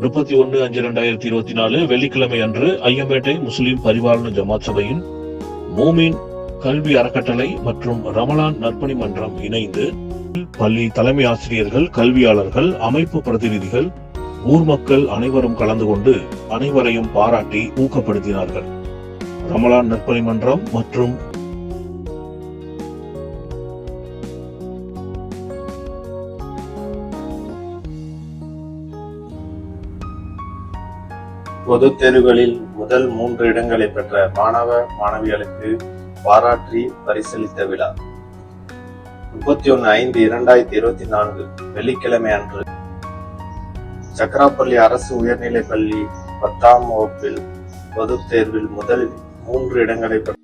முப்பத்தி ஒன்று அஞ்சு ரெண்டாயிரத்தி இருபத்தி நாலு வெள்ளிக்கிழமை அன்று ஐயம்பேட்டை முஸ்லிம் பரிபாலன ஜமாத் சபையின் மோமின் கல்வி அறக்கட்டளை மற்றும் ரமலான் நற்பணி மன்றம் இணைந்து பள்ளி தலைமை ஆசிரியர்கள் கல்வியாளர்கள் அமைப்பு பிரதிநிதிகள் ஊர் மக்கள் அனைவரும் கலந்து கொண்டு அனைவரையும் பாராட்டி ஊக்கப்படுத்தினார்கள். ரமலான் நற்பணி மன்றம் மற்றும் பொதுத் தேர்வுகளில் முதல் மூன்று இடங்களை பெற்ற மாணவ மாணவிகளுக்கு பாராற்றி பரிசளித்த விழா. முப்பத்தி ஒன்னு ஐந்து இரண்டாயிரத்தி இருபத்தி நான்கு வெள்ளிக்கிழமை அன்று சக்கராப்பள்ளி அரசு உயர்நிலைப் பள்ளி பத்தாம் வகுப்பில் பொதுத் தேர்வில் முதல் மூன்று இடங்களை பெற்ற